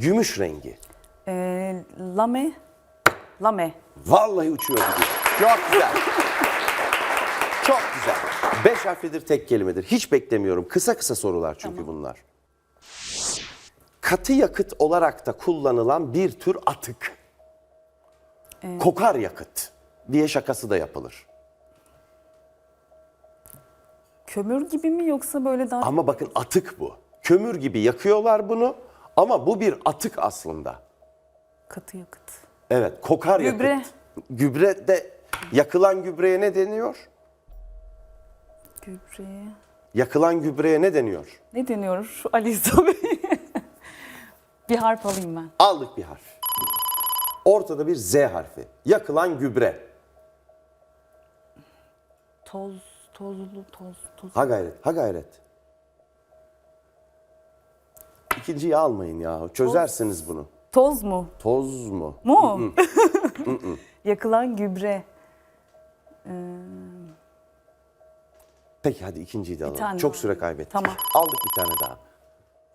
Gümüş rengi. Ee, lame. Lame. Vallahi uçuyor gidiyor. Çok güzel. Çok güzel. Beş harflidir tek kelimedir. Hiç beklemiyorum. Kısa kısa sorular çünkü bunlar. Katı yakıt olarak da kullanılan bir tür atık. Kokar yakıt diye şakası da yapılır. Kömür gibi mi yoksa böyle daha Ama bakın atık bu. Kömür gibi yakıyorlar bunu ama bu bir atık aslında. katı yakıt? Evet, kokar Gübre. yakıt. Gübre de yakılan gübreye ne deniyor? Gübreye. Yakılan gübreye ne deniyor? Ne deniyor şu Ali Bey? bir harf alayım ben. Aldık bir harf. Ortada bir Z harfi. Yakılan gübre. Toz, tozlu, toz, toz. Ha gayret, ha gayret. İkinciyi almayın ya. Çözersiniz bunu. Toz mu? Toz mu? Mu? Yakılan gübre. Peki hadi ikinciyi de alalım. tane Çok daha. süre kaybettik. Tamam. Aldık bir tane daha.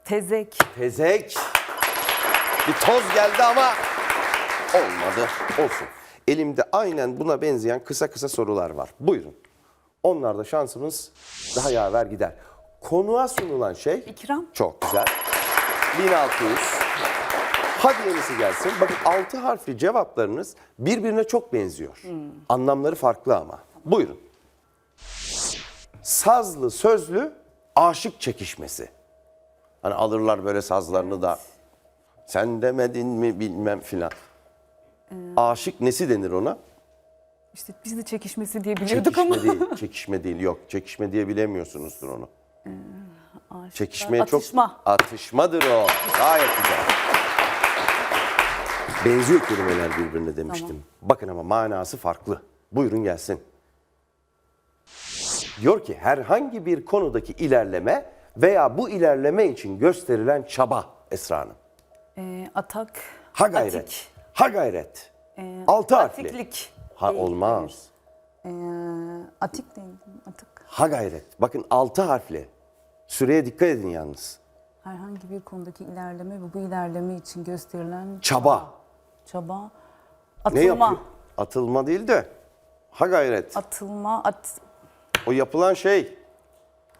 Tezek. Tezek. Bir toz geldi ama olmadı. Olsun. Elimde aynen buna benzeyen kısa kısa sorular var. Buyurun. Onlarda şansımız daha yaver gider. Konuğa sunulan şey İkram. çok güzel. 1600. Hadi yenisi gelsin. Bakın 6 harfli cevaplarınız birbirine çok benziyor. Anlamları farklı ama. Buyurun. Sazlı sözlü aşık çekişmesi. Hani alırlar böyle sazlarını da. Sen demedin mi bilmem filan. Aşık nesi denir ona? İşte biz de çekişmesi diye biliyorduk Çekişme ama. değil. Çekişme değil. Yok. Çekişme diye bilemiyorsunuzdur onu. Aşıklar- Çekişmeye Atışma. çok... Atışmadır o. Gayet güzel. Benziyor kelimeler birbirine demiştim. Bakın ama manası farklı. Buyurun gelsin. Diyor ki herhangi bir konudaki ilerleme veya bu ilerleme için gösterilen çaba Esra Hanım. Ee, atak. Ha gayret. Atik. Ha gayret. Ee, Altı harfli. Atiklik. Ha Değil, olmaz. Ee, atik değil. Atık. Ha gayret. Bakın altı harfli. Süreye dikkat edin yalnız. Herhangi bir konudaki ilerleme ve bu ilerleme için gösterilen Çaba. çaba. Ne Atılma. yapıyor? Atılma değil de ha gayret. Atılma. At, O yapılan şey.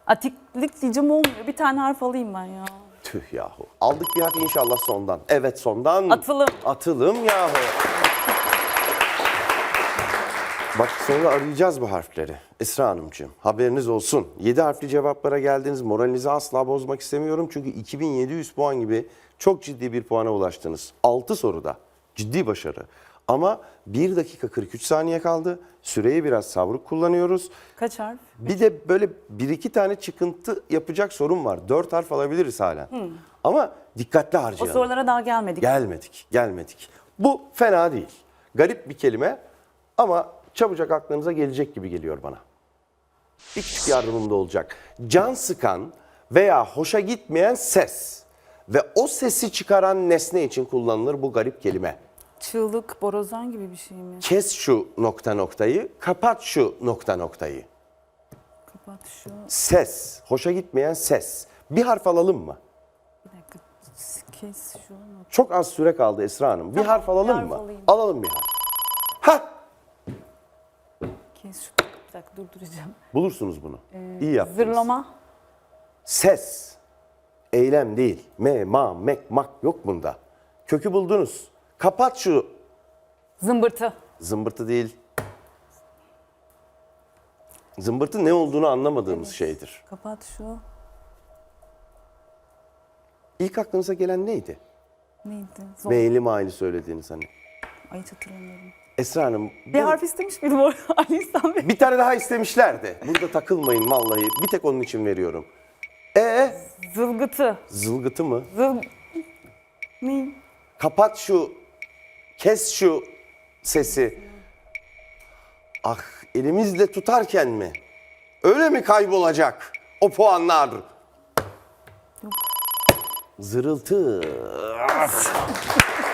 atiklik diyeceğim olmuyor. Bir tane harf alayım ben ya. Tüh yahu. Aldık bir harf inşallah sondan. Evet sondan. Atılım. Atılım yahu. Bak sonra arayacağız bu harfleri. Esra Hanımcığım haberiniz olsun. 7 harfli cevaplara geldiniz. Moralinizi asla bozmak istemiyorum. Çünkü 2700 puan gibi çok ciddi bir puana ulaştınız. 6 soruda. Ciddi başarı. Ama 1 dakika 43 saniye kaldı. Süreyi biraz savruk kullanıyoruz. Kaç harf? Bir de böyle bir iki tane çıkıntı yapacak sorun var. Dört harf alabiliriz hala. Ama dikkatli O harcayalım. sorulara daha gelmedik. Gelmedik, gelmedik. Bu fena değil. Garip bir kelime ama çabucak aklınıza gelecek gibi geliyor bana. Bir küçük yardımım da olacak. Can sıkan veya hoşa gitmeyen ses ve o sesi çıkaran nesne için kullanılır bu garip kelime. Çığlık, borazan gibi bir şey mi? Kes şu nokta noktayı, kapat şu nokta noktayı. Kapat şu. Ses, hoşa gitmeyen ses. Bir harf alalım mı? Bir dakika. Kes şu. Çok az süre kaldı Esra Hanım. Bir Tamam, harf alalım bir harf mı? alayım. Alalım bir harf. Ha, Kes şu. Bir dakika durduracağım. bulursunuz bunu. Ee, İyi yaptınız. Zırlama. Ses. Eylem değil. Me, ma, mek, mak yok bunda. Kökü buldunuz. Kapat şu Zımbırtı. zımbırtı değil. Zımbırtı ne olduğunu anlamadığımız şeydir. Kapat şu. İlk aklınıza gelen neydi? Neydi? Zor. Meyli maili söylediğiniz hani. Ay hiç hatırlamıyorum. Esra Hanım Bir harf istemiş miydim orada Ali İhsan Bey? bir tane daha istemişlerdi. Burada takılmayın vallahi. Bir tek onun için veriyorum. E Zılgıtı. zılgıtı mı? Zıl... Ne? Kapat şu, kes şu sesi. Ah elimizle tutarken mi? Öyle mi kaybolacak o puanlar? Zırıltı. Ah!